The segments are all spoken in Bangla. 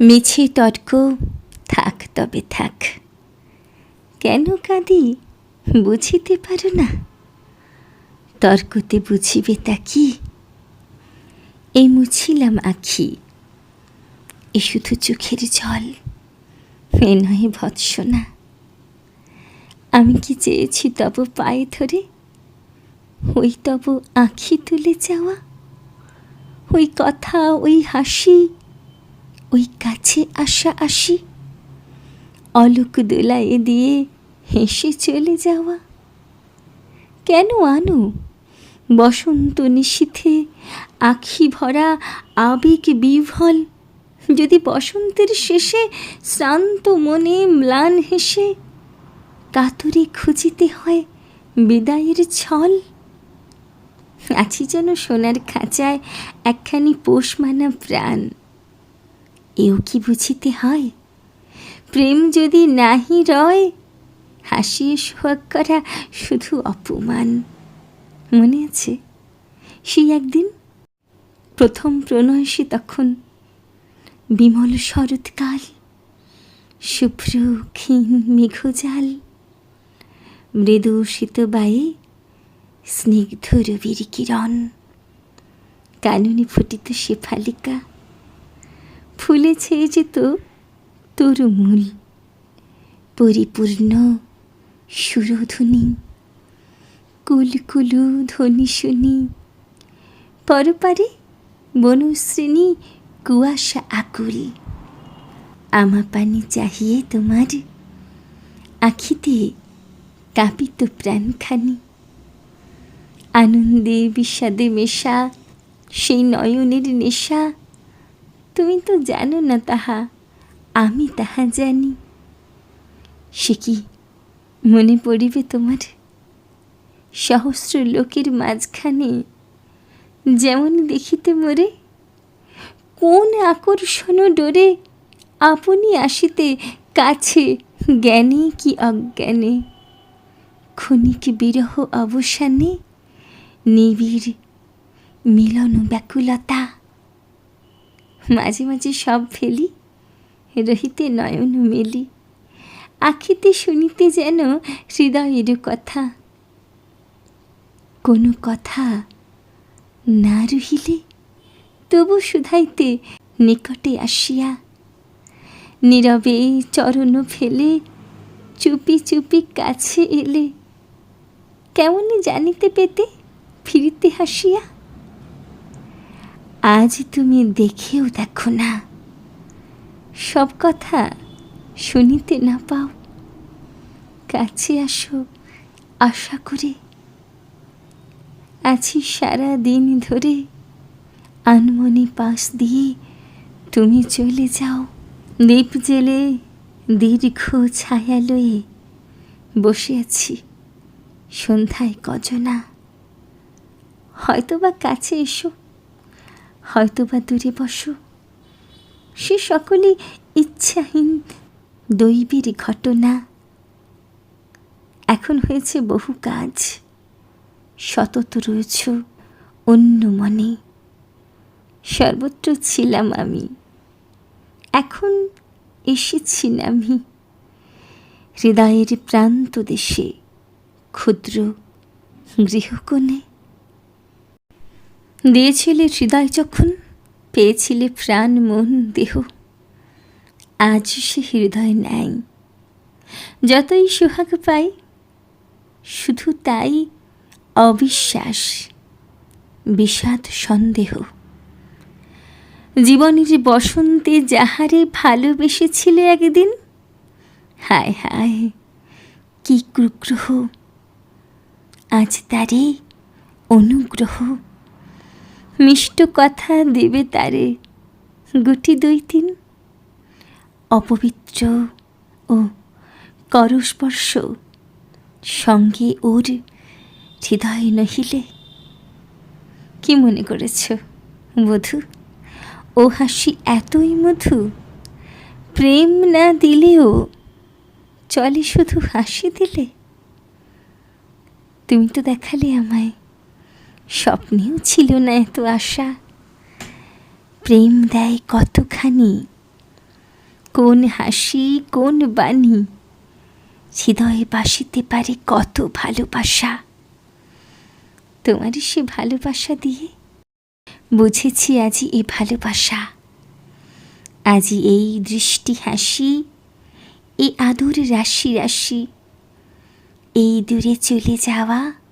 মিছে তর্ক থাক, তবে থাক। কেন কাঁদি, বুঝিতে পারো না? তর্কতে বুঝিবে তা কি? এই মুছিলাম আখি, এ শুধু চোখের জল, এ নয় ভৎসনা। আমি কি চেয়েছি তব পায়ে ধরে? ওই তব আঁখি তুলে যাওয়া? ওই কথা, ওই হাসি ওই কাছে আসা আসি। অলোক দোলাইয়ে দিয়ে হেসে চলে যাওয়া। কেন আনো? বসন্ত নিশীথে আখি ভরা আবেগ বিভল। যদি বসন্তের শেষে শ্রান্ত মনে ম্লান হেসে, কাতরে খুঁজিতে হয় বিদায়ের ছল। আছি যেন সোনার খাঁচায় একখানি পোষ মানা প্রাণ। এও কি বুঝিতে হয়? প্রেম যদি নাহি রয় হাসিয়ে সোহাগ করা শুধু অপমান। মনে আছে? সেই একদিন প্রথম প্রণয় সে তখন বিমল শরৎকাল শুভ্র ক্ষীণ মেঘজাল মৃদু শীত বায়ে স্নিগ্ধ রবির কিরণ। কাননে ফুটিত শেফালিকা ফুলে ছেয়ে যেত তরুমূল। পরিপূর্ণ সুরধ্বনি, কুলকুলু ধ্বনি শুনি। পরপারে বনশ্রেণী কুয়াশা আকুল আমা পানি চাহিয়ে তোমার আখিতে কাঁপিত প্রাণখানি। আনন্দে বিষাদে মেশা সেই নয়নের নেশা তুমি তো জানো না তাহা। আমি তাহা জানি। সে কি মনে পড়িবে তোমার? সহস্র লোকের মাঝখানে যেমন দেখিতে মোরে, কোন আকর্ষণ ডোরে আপনি আসিতে কাছে জ্ঞানে কি অজ্ঞানে? ক্ষণিক বিরহ অবসানে নিবিড় মিলন ব্যাকুলতা। মাঝে মাঝে সব ফেলি, রহিতে নয়ন মেলি, আখিতে শুনিতে যেন হৃদয়ের কথা। কোনো কথা না রহিলে তবু শুধাইতে নিকটে আসিয়া, নীরবে চরণ ফেলে চুপি চুপি কাছে এলে, কেমন জানিতে পেতে ফিরিতে হাসিয়া আজ তুমি দেখেও দেখো না। সব কথা শুনিতে না পাও। কাছে আসো, আশা করে। আছি সারা দিন ধরে, আনমনি পাশ দিয়ে তুমি চলে যাও। দ্বীপ জেলে, দীর্ঘ ছায়ালয়ে বসে আছি সন্ধ্যায় কজনা। হয়তোবা কাছে এসো হয়তোবা দূরে বসো। সে সকলে ইচ্ছাহীন দৈবের ঘটনা। এখন হয়েছে বহু কাজ। সতত রয়েছ অন্য মনে। সর্বত্র ছিলাম আমি। এখন এসেছি আমি হৃদয়ের প্রান্ত দেশে, ক্ষুদ্র গৃহকোণে। দিয়েছিলে হৃদয় যখন, পেয়েছিলে প্রাণ, মন, দেহ। আজ সে হৃদয় নাই। যতই সোহাগ পাই, শুধু তাই অবিশ্বাস, বিষাদ সন্দেহ। জীবনের বসন্তে যাহারে ভালোবেসেছিলে একদিন, হায় হায়, কি কুগ্রহ। আজ তারে অনুগ্রহ। মিষ্ট কথা দেবে তারে। গুটি দুই তিন। অপবিত্র ও করস্পর্শ সঙ্গে ওর হৃদয় নহিলে। কি মনে করেছ, বধূ? ও হাসি এতই মধু, প্রেম না দিলেও চলে শুধু হাসি দিলে। তুমি তো দেখালে আমায় স্বপ্নেও ছিল না এত আশা। প্রেম দেয় কতখানি? কোন হাসি, কোন বাণী? হৃদয়ে বাসিতে পারে কত ভালোবাসা? তোমারই সে ভালোবাসা দিয়ে বুঝেছি আজি এ ভালোবাসা। আজি এই দৃষ্টি হাসি এই আদর রাশি রাশি, এই দূরে চলে যাওয়া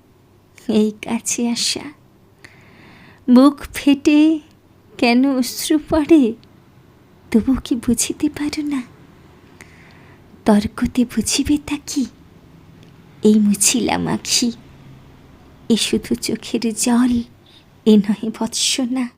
এই কাছে আসা। বুক ফেটে কেন অশ্রু পড়ে? তবু কি বুঝিতে পারো না? তর্কতে বুঝিবে তা কি? এই মুছিলা মাখি এ শুধু চোখের জল, এ নহে ভৎসনা